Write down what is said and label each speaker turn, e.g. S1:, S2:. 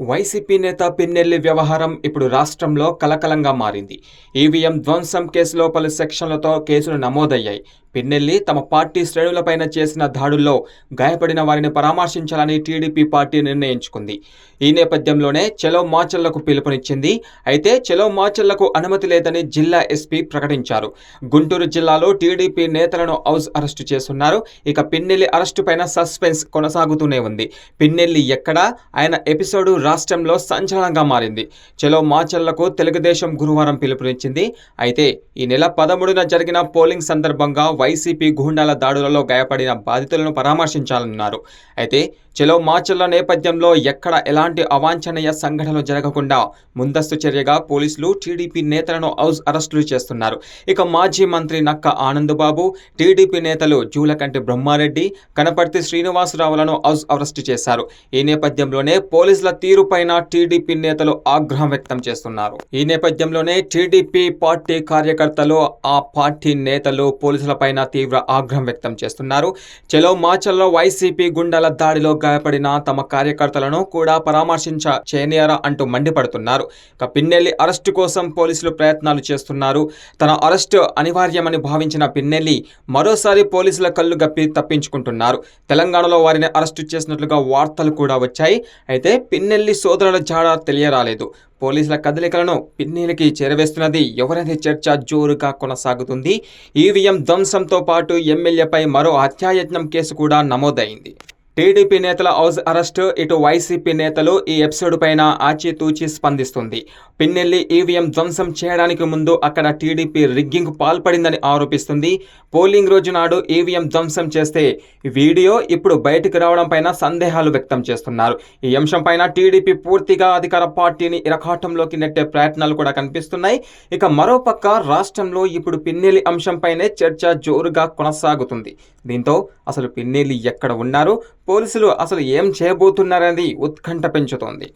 S1: YCP నేత పిన్నెల్లి వ్యవహారం ఇప్పుడు రాష్ట్రంలో కలకలంగా మారింది. ఈవీఎం ధ్వంసం కేసులో పలు సెక్షన్లతో కేసులు నమోదయ్యాయి. పిన్నెల్లి తమ పార్టీ శ్రేణులపైన చేసిన దాడుల్లో గాయపడిన వారిని పరామర్శించాలని టీడీపీ పార్టీ నిర్ణయించుకుంది. ఈ నేపథ్యంలోనే చెలో మాచల్లకు పిలుపునిచ్చింది. అయితే చెలో మాచల్లకు అనుమతి లేదని జిల్లా ఎస్పీ ప్రకటించారు. గుంటూరు జిల్లాలో టీడీపీ నేతలను హౌస్ అరెస్టు చేస్తున్నారు. ఇక పిన్నెల్లి అరెస్టు పైన సస్పెన్స్ కొనసాగుతూనే ఉంది. పిన్నెల్లి ఎక్కడా? ఆయన ఎపిసోడ్ రాష్ట్రంలో సంచలనంగా మారింది. చెలో మాచల్లకు తెలుగుదేశం గురువారం పిలుపునిచ్చింది. అయితే ఈ నెల పదమూడున జరిగిన పోలింగ్ సందర్భంగా వైసీపీ గూండాల దాడులలో గాయపడిన బాధితులను పరామర్శించాలన్నారు. అయితే చెలో మాచల్ల నేపథ్యంలో ఎక్కడ ఎలాంటి అవాంఛనీయ సంఘటనలు జరగకుండా ముందస్తు చర్యగా పోలీసులు టీడీపీ నేతలను హౌస్ అరెస్టులు చేస్తున్నారు. ఇక మాజీ మంత్రి నక్క ఆనందబాబు టీడీపీ నేతలు జూలకంటి బ్రహ్మారెడ్డి కనపర్తి శ్రీనివాసరావులను హౌస్ అరెస్టు చేశారు. ఈ నేపథ్యంలోనే పోలీసుల తీరు తీరుపైన టీడీపీ నేతలు ఆగ్రహం వ్యక్తం చేస్తున్నారు. ఈ నేపథ్యంలోనే టీడీపీ పార్టీ కార్యకర్తలు ఆ పార్టీ నేతలు పోలీసులపైన తీవ్ర ఆగ్రహం వ్యక్తం చేస్తున్నారు. చెలో మాచల్లో వైసీపీ గుండెల దాడిలో గాయపడిన తమ కార్యకర్తలను కూడా పరామర్శించ చేయనియరా అంటూ మండిపడుతున్నారు. ఇక పిన్నెల్లి అరెస్టు కోసం పోలీసులు ప్రయత్నాలు చేస్తున్నారు. తన అరెస్టు అనివార్యమని భావించిన పిన్నెల్లి మరోసారి పోలీసుల కళ్ళు గప్పి తప్పించుకుంటున్నారు. తెలంగాణలో వారిని అరెస్టు చేసినట్లుగా వార్తలు కూడా వచ్చాయి. అయితే పిన్నెల్లి సోదరుల జాడ తెలియరాలేదు. పోలీసుల కదలికలను పిన్నీలకి చేరవేస్తున్నది ఎవరనే చర్చ జోరుగా కొనసాగుతుంది. ఈవీఎం ధ్వంసంతో పాటు ఎమ్మెల్యేపై మరో హత్యాయత్నం కేసు కూడా నమోదైంది. టీడీపీ నేతల హౌస్ అరెస్ట్ ఇటు వైసీపీ నేతలు ఈ ఎపిసోడ్ పైన ఆచితూచి స్పందిస్తుంది. పిన్నెల్లి ఈవీఎం ధ్వంసం చేయడానికి ముందు అక్కడ టీడీపీ రిగ్గింగ్ పాల్పడిందని ఆరోపిస్తుంది. పోలింగ్ రోజు నాడు ఈవీఎం ధ్వంసం చేస్తే వీడియో ఇప్పుడు బయటకు రావడం పైన సందేహాలు వ్యక్తం చేస్తున్నారు. ఈ అంశం పైన టీడీపీ పూర్తిగా అధికార పార్టీని ఇరకాటంలోకి నెట్టే ప్రయత్నాలు కూడా కనిపిస్తున్నాయి. ఇక మరోపక్క రాష్ట్రంలో ఇప్పుడు పిన్నెల్లి అంశంపైనే చర్చ జోరుగా కొనసాగుతుంది. దీంతో అసలు పిన్నెల్లి ఎక్కడ ఉన్నారు? పోలీసులు అసలు ఏం చేయబోతున్నారనేది ఉత్కంఠ పెంచుతోంది.